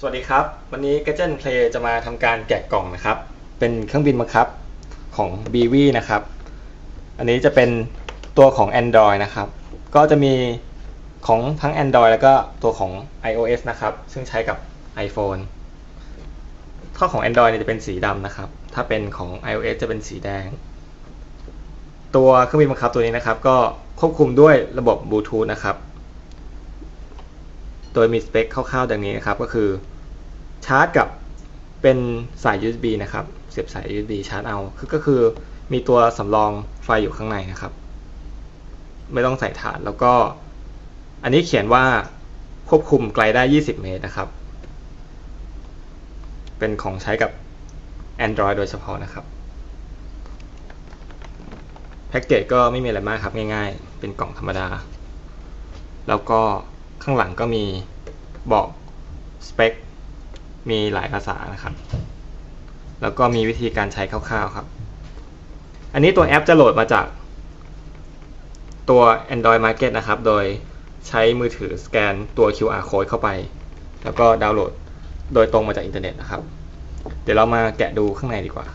สวัสดีครับ วันนี้ g a d g e t Play จะมาทำการแกะกล่องนะครับ เป็นเครื่องบินบังคับของ b v นะครับ อันนี้จะเป็นตัวของ Android นะครับ ก็จะมีของทั้ง Android แล้วก็ตัวของ iOS นะครับ ซึ่งใช้กับ iPhone ข้อของ Android เนี่ยจะเป็นสีดำนะครับ ถ้าเป็นของ iOS จะเป็นสีแดง ตัวเครื่องบินบังคับตัวนี้นะครับ ก็ควบคุมด้วยระบบบลูทูธนะครับ โดยมีสเปคคร่าวๆดังนี้นะครับ ก็คือชาร์จกับเป็นสาย USB นะครับ เสียบสาย USB ชาร์จเอาคือก็คือมีตัวสำรองไฟอยู่ข้างในนะครับ ไม่ต้องใส่ฐานแล้วก็ อันนี้เขียนว่าควบคุมไกลได้ 20 เมตรนะครับ เป็นของใช้กับ Android โดยเฉพาะนะครับ แพ็กเกจก็ไม่มีอะไรมากครับ ง่ายๆ เป็นกล่องธรรมดา แล้วก็ข้างหลังก็มี บอกสเปค มีหลายภาษานะครับ แล้วก็มีวิธีการใช้คร่าวๆครับ อันนี้ตัวแอปจะโหลดมาจากตัว Android Market นะครับ โดยใช้มือถือสแกนตัว QR code เข้าไป แล้วก็ดาวน์โหลดโดยตรงมาจากอินเทอร์เน็ตนะครับ เดี๋ยวเรามาแกะดูข้างในดีกว่า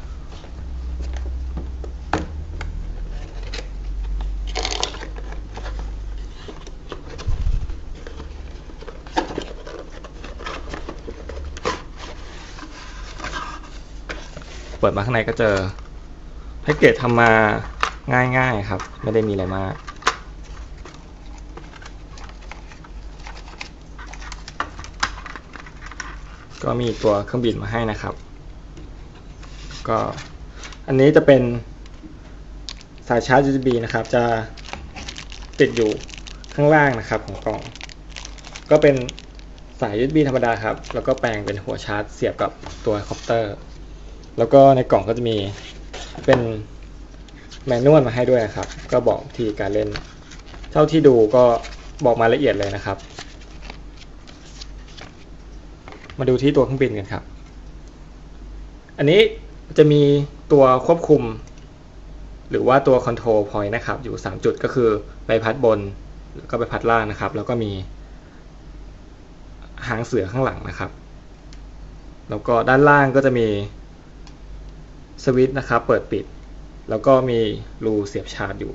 เปิดมาข้างในก็เจอแพ็กเกจทำมาง่ายๆครับ ไม่ได้มีอะไรมาก ก็มีตัวเครื่องบินมาให้นะครับ ก็อันนี้จะเป็นสายชาร์จ USB นะครับ จะติดอยู่ข้างล่างนะครับของกล่อง ก็เป็นสาย USB ธรรมดาครับ แล้วก็แปลงเป็นหัวชาร์จเสียบกับตัวคอปเตอร์ แล้วก็ในกล่องก็จะมีเป็นแมนนวลมาให้ด้วยนะครับ ก็บอกทีการเล่น เท่าที่ดูก็บอกมาละเอียดเลยนะครับ มาดูที่ตัวเครื่องบินกันครับ อันนี้จะมีตัวควบคุม หรือว่าตัว Control Point นะครับ อยู่ 3 จุดก็คือใบพัดบน แล้วก็ใบพัดล่างนะครับ แล้วก็มีหางเสือข้างหลังนะครับ แล้วก็ด้านล่างก็จะมี สวิตช์นะครับ เปิดปิด แล้วก็มีรูเสียบชาร์จอยู่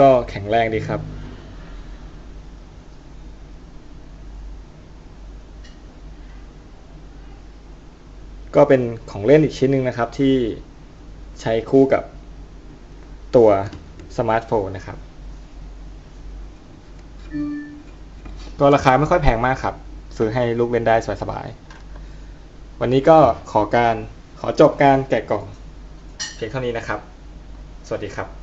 ก็แข็งแรงดีครับ ก็เป็นของเล่นอีกชิ้นหนึ่งนะครับที่ใช้คู่กับตัวสมาร์ทโฟนนะครับก็ราคาไม่ค่อยแพงมากครับ ซื้อให้ลูกเล่นได้สบายๆ วันนี้ก็ขอการขอจบการแกะกล่องเพียงเท่านี้นะครับ สวัสดีครับ